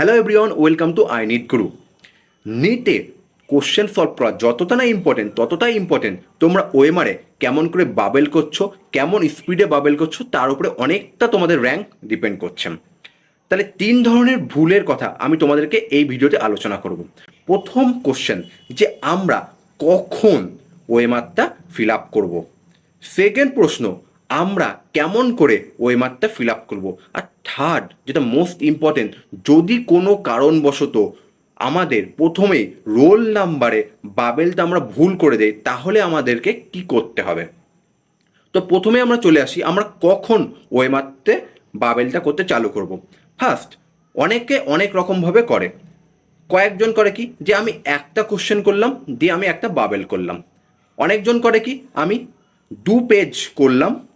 Hello everyone welcome to I NEET Guru নিটে question solve করা যতটা না ইম্পর্টেন্ট ততটাই ইম্পর্টেন্ট তোমরা ওয়েমারে কেমন করে বাবেল করছ, কেমন স্পিডে বাবেল করছ, তার উপরে অনেকটা তোমাদের র্যাঙ্ক ডিপেন্ড করছে। তাহলে তিন ধরনের ভুলের কথা আমি তোমাদেরকে এই ভিডিওতে আলোচনা করব। প্রথম কোশ্চেন যে আমরা কখন ওয়েমারটা ফিল আপ করব? সেকেন্ড প্রশ্ন আমরা কেমন করে ওই ওয়েমারটা ফিল আপ করব? আর থার্ড, যেটা মোস্ট ইম্পর্টেন্ট, যদি কোনো কারণবশত আমাদের প্রথমে রোল নাম্বারে বাবেলটা আমরা ভুল করে দেই, তাহলে আমাদেরকে কি করতে হবে? তো প্রথমে আমরা চলে আসি, আমরা কখন ওই ওয়েমারতে বাবেলটা করতে চালু করব? ফার্স্ট, অনেকে অনেক রকমভাবে করে। কয়েকজন করে কি? যে আমি একটা কোশ্চেন করলাম, দিয়ে আমি একটা বাবেল করলাম। অনেকজন করে কি? আমি দু পেজ করলাম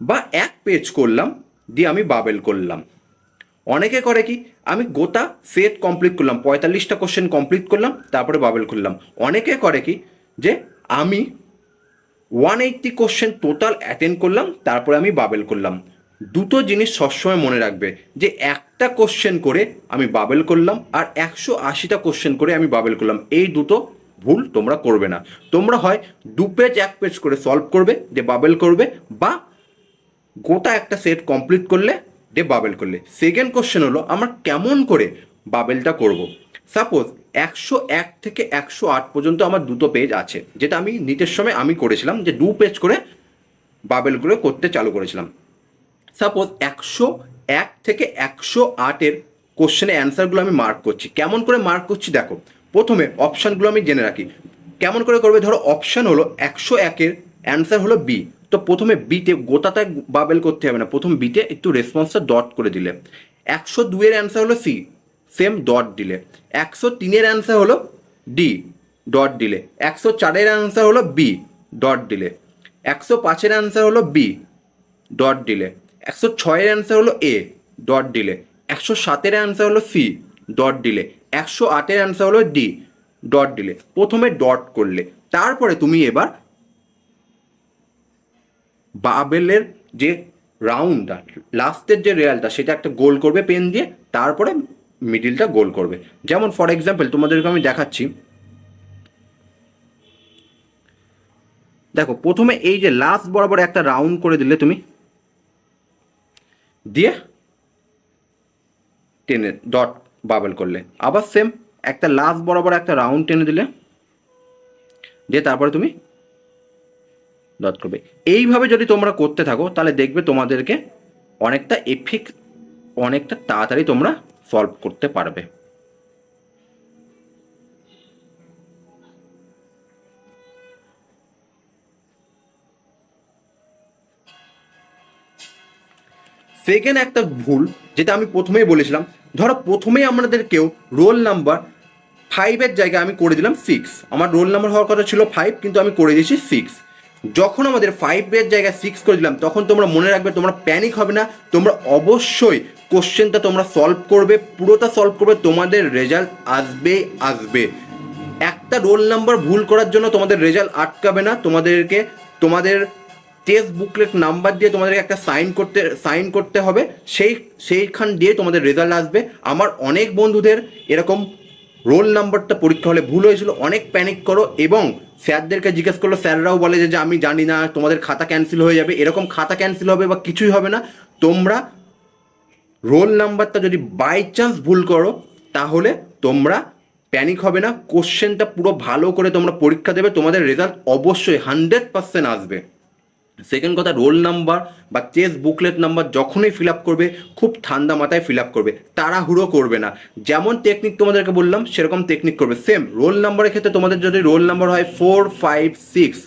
বা এক পেজ করলাম, দিয়ে আমি বাবেল করলাম। অনেকে করে কি, আমি গোটা সেট কমপ্লিট করলাম, পঁয়তাল্লিশটা কোশ্চেন কমপ্লিট করলাম, তারপরে বাবেল করলাম। অনেকে করে কি, যে আমি one eighty question total attend করলাম, তারপরে আমি বাবেল করলাম। দুটো জিনিস সবসময় মনে রাখবে, যে একটা কোশ্চেন করে আমি বাবেল করলাম, আর একশো আশিটা কোশ্চেন করে আমি বাবেল করলাম। এই দুটো ভুল তোমরা করবে না। তোমরা হয় দু পেজ এক পেজ করে সলভ করবে যে বাবেল করবে, বা গোটা একটা সেট কমপ্লিট করলে ডে বাবেল করলে। সেকেন্ড কোশ্চেন হলো, আমরা কেমন করে বাবেলটা করব? সাপোজ একশো এক থেকে একশো আট পর্যন্ত আমার দুটো পেজ আছে, যেটা আমি নিটের সময় আমি করেছিলাম, যে দু পেজ করে বাবেলগুলো করতে চালু করেছিলাম। সাপোজ একশো এক থেকে একশো আটের কোশ্চেনের অ্যান্সারগুলো আমি মার্ক করছি। কেমন করে মার্ক করছি দেখো? প্রথমে অপশানগুলো আমি জেনে রাখি। কেমন করে করবে? ধরো অপশান হলো একশো একের অ্যান্সার হলো বি তো প্রথমে বিতে গোটাটা বাবেল করতে হবে না। প্রথম বিতে একটু রেসপন্সটা ডট করে দিলে। একশো দুইয়ের অ্যান্সার হলো সি সেম ডট দিলে। একশো তিনের অ্যান্সার হলো ডি ডট দিলে। একশো চারের অ্যান্সার হলো বি ডট দিলে। একশো পাঁচের অ্যান্সার হলো বি ডট দিলে। একশো ছয়ের অ্যান্সার হলো এ ডট দিলে। একশো সাতের অ্যান্সার হলো সি ডট দিলে। একশো আটের অ্যান্সার হলো ডি ডট দিলে। প্রথমে ডট করলে। তারপরে তুমি এবার বাবেলের যে রাউন্ডটা লাস্টের যে রেয়ালটা, সেটা একটা গোল করবে পেন দিয়ে, তারপরে মিডিলটা গোল করবে। যেমন, ফর এক্সাম্পল, তোমাদেরকে আমি দেখাচ্ছি। দেখো, প্রথমে এই যে লাস্ট বরাবর একটা রাউন্ড করে দিলে তুমি, দিয়ে টেনে, ডট বাবেল করলে। আবার সেম, একটা লাস্ট বরাবর একটা রাউন্ড টেনে দিলে, দিয়ে তারপরে তুমি ডট করবে। এইভাবে যদি তোমরা করতে থাকো, তাহলে দেখবে তোমাদেরকে অনেকটা এফিক অনেকটা তাড়াতাড়ি তোমরা সলভ করতে পারবে। সেকেন্ড একটা ভুল, যেটা আমি প্রথমেই বলেছিলাম, ধরো প্রথমেই আমাদের কেউ রোল নাম্বার ফাইভের জায়গায় আমি করে দিলাম সিক্স আমার রোল নাম্বার হওয়ার কথা ছিল ফাইভ কিন্তু আমি করে দিয়েছি সিক্স যখন আমাদের ফাইভের জায়গায় সিক্স করে দিলাম, তখন তোমরা মনে রাখবে, তোমরা প্যানিক হবে না। তোমরা অবশ্যই কোশ্চেনটা তোমরা সলভ করবে, পুরোটা সলভ করবে, তোমাদের রেজাল্ট আসবেই আসবে। একটা রোল নাম্বার ভুল করার জন্য তোমাদের রেজাল্ট আটকাবে না। তোমাদেরকে, তোমাদের টেস্ট বুকলেট নাম্বার দিয়ে তোমাদেরকে একটা সাইন করতে সাইন করতে হবে। সেই, সেইখান দিয়ে তোমাদের রেজাল্ট আসবে। আমার অনেক বন্ধুদের এরকম রোল নাম্বারটা পরীক্ষা হলে ভুল হয়েছিল, অনেক প্যানিক করো এবং স্যারদেরকে জিজ্ঞেস করল, স্যাররাও বলে যে আমি জানি না, তোমাদের খাতা ক্যান্সেল হয়ে যাবে। এরকম খাতা ক্যান্সেল হবে বা কিছুই হবে না। তোমরা রোল নাম্বারটা যদি বাই চান্স ভুল করো, তাহলে তোমরা প্যানিক হবে না। কোশ্চেনটা পুরো ভালো করে তোমরা পরীক্ষা দেবে। তোমাদের রেজাল্ট অবশ্যই হান্ড্রেড পার্সেন্ট আসবে। সেকেন্ড কথা রোল নাম্বার বা চেস বুকলেট নাম্বার যখনই ফিল আপ করবে, খুব ঠান্ডা মাথায় ফিল আপ করবে। তাড়াহুড়ো করবে না। যেমন টেকনিক তোমাদেরকে বললাম, সেরকম টেকনিক করবে। সেম রোল নাম্বারের ক্ষেত্রে তোমাদের যদি রোল নাম্বার হয় four five six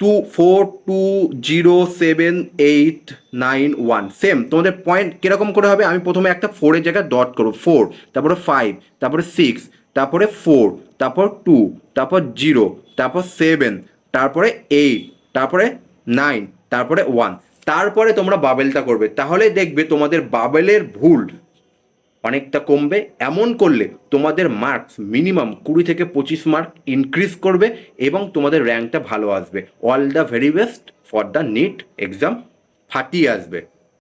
two four two zero seven eight nine one same তোমাদের পয়েন্ট কীরকম করে হবে? আমি প্রথমে একটা ফোরের জায়গায় ডট করব। ফোর তারপরে ফাইভ তারপরে সিক্স তারপরে ফোর তারপর টু তারপর জিরো তারপর সেভেন তারপরে এইট তারপরে নাইন তারপরে ওয়ান তারপরে তোমরা বাবেলটা করবে। তাহলে দেখবে তোমাদের বাবেলের ভুল অনেকটা কমবে। এমন করলে তোমাদের মার্কস মিনিমাম কুড়ি থেকে পঁচিশ মার্ক ইনক্রিজ করবে এবং তোমাদের র্যাঙ্কটা ভালো আসবে। All the very best for the NEET exam ফাটিয়ে আসবে।